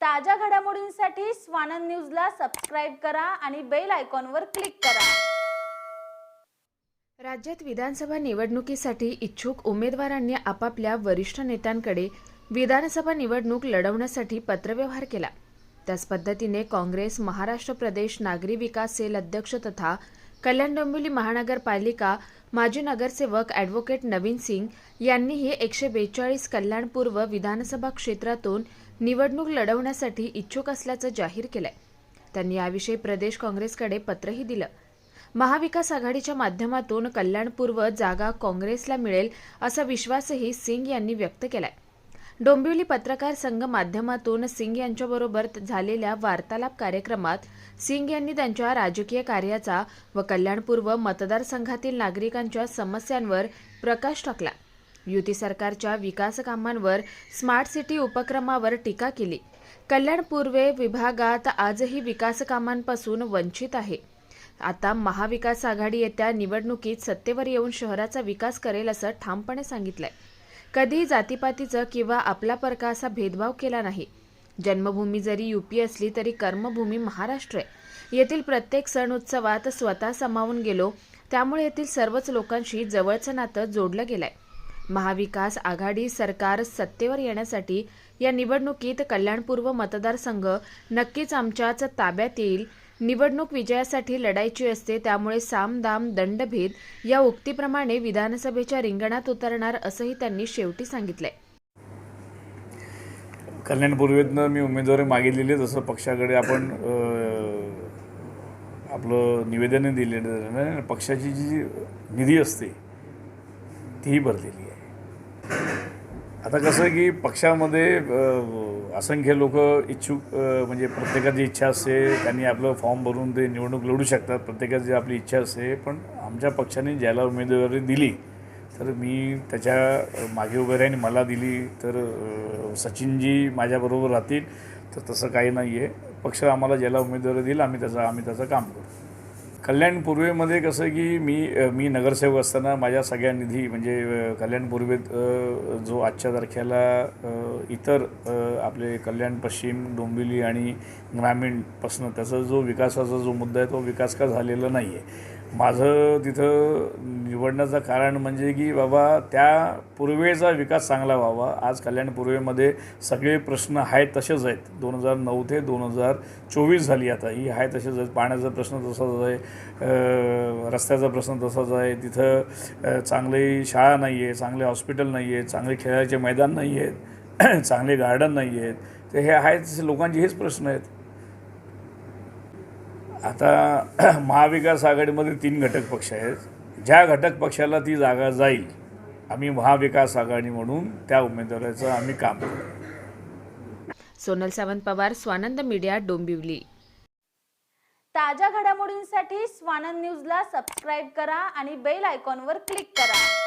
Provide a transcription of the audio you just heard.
ताज्या घडामोडींसाठी स्वानंद न्यूजला सबस्क्राईब करा आणि बेल आयकॉनवर क्लिक करा. राज्यात विधानसभा निवडणुकीसाठी इच्छुक उमेदवारांनी आपापल्या वरिष्ठ नेत्यांकडे विधानसभा निवडणूक लढवण्यासाठी पत्रव्यवहार केला. त्याच पद्धतीने काँग्रेस महाराष्ट्र प्रदेश नागरी विकास सेल अध्यक्ष तथा कल्याण डोंबिवली महानगरपालिका माजी नगरसेवक ॲडव्होकेट नवीन सिंग यांनीही एकशे बेचाळीस कल्याणपूर्व विधानसभा क्षेत्रातून निवडणूक लढवण्यासाठी इच्छुक असल्याचं जाहीर केलंय. त्यांनी याविषयी प्रदेश काँग्रेसकडे पत्रही दिलं. महाविकास आघाडीच्या माध्यमातून कल्याणपूर्व जागा काँग्रेसला मिळेल असा विश्वासही सिंग यांनी व्यक्त केलाय. डोंबिवली पत्रकार संघ माध्यमातून सिंग यांच्याबरोबर झालेल्या वार्तालाप कार्यक्रमात सिंग यांनी त्यांच्या राजकीय कार्याचा व कल्याणपूर्व मतदारसंघातील नागरिकांच्या समस्यांवर प्रकाश टाकला. युती सरकारच्या विकास कामांवर स्मार्ट सिटी उपक्रमावर टीका केली. कल्याण पूर्वे विभागात आजही विकास कामांपासून वंचित आहे. आता महाविकास आघाडी येत्या निवडणुकीत सत्तेवर येऊन शहराचा विकास करेल असं ठामपणे सांगितलंय. कधी जातीपातीचं किंवा आपला परका असा भेदभाव केला नाही. जन्मभूमी जरी युपी असली तरी कर्मभूमी महाराष्ट्र आहे. येथील प्रत्येक सण उत्सवात स्वतः सामावून गेलो त्यामुळे येथील सर्वच लोकांशी जवळचं नातं जोडलं गेलंय. महाविकास आघाडी सरकार सत्तेवर येण्यासाठी या निवडणुकीत कल्याणपूर्व मतदारसंघ नक्कीच आमच्याच ताब्यात येईल. निवडणूक विजयासाठी लढायची असते त्यामुळे साम दाम दंडभेद या उक्तीप्रमाणे विधानसभेच्या रिंगणात उतरणार असंही त्यांनी शेवटी सांगितलंय. कल्याण पूर्वेतनं मी उमेदवारी मागितलेली जसं पक्षाकडे आपण आपलं निवेदन दिलेलं पक्षाची जी निधी असते तीही भरलेली आहे. आता कसं आहे की पक्षामध्ये असंख्य लोक इच्छुक म्हणजे प्रत्येकाची इच्छा असते त्यांनी आपलं फॉर्म भरून ते निवडणूक लढू शकतात. प्रत्येकाची आपली इच्छा असते पण आमच्या पक्षाने ज्याला उमेदवारी दिली तर मी त्याच्यामागे उभे राहीन मला दिली तर सचिनजी माझ्याबरोबर राहतील तर तसं काही नाही आहे पक्ष आम्हाला ज्याला उमेदवारी दिली आम्ही त्याचं आम्ही त्याचं काम करू. कल्याण पूर्वेमध्ये कसं की मी मी नगरसेवक असताना माझ्या सगळ्या निधी म्हणजे कल्याण पूर्वेत जो आजच्या तारखेला इतर आपले कल्याण पश्चिम डोंबिवली आणि ग्रामीणपासनं त्याचा जो विकासाचा जो मुद्दा आहे तो विकास का झालेला नाही आहे माझं तिथं निवडण्याचं कारण म्हणजे की बाबा त्या पूर्वेचा विकास चांगला व्हावा. आज कल्याण पूर्वेमध्ये सगळे प्रश्न आहेत तसेच आहेत. दोन हजार नऊ ते दोन हजार चोवीस झाली आता. ही आहे तसेच आहेत. पाण्याचा प्रश्न तसाच आहे. रस्त्याचा प्रश्न तसाच आहे. तिथं चांगली शाळा नाही आहे चांगले हॉस्पिटल नाही आहे चांगले खेळायचे मैदान नाही आहेत चांगले गार्डन नाही आहेत. तर हे आहेत लोकांचे हेच प्रश्न आहेत. आता महाविकास आघाडीमध्ये तीन घटक पक्ष आहेत. ज्या घटक पक्षाला ती जागा जाईल आम्ही महाविकास आघाडी म्हणून त्या उमेदवाराचं आम्ही काम करू. सोनल सावंत पवार स्वानंद मीडिया डोंबिवली. ताज्या घडामोडींसाठी स्वानंद न्यूजला सबस्क्राईब करा आणि बेल आयकॉनवर क्लिक करा.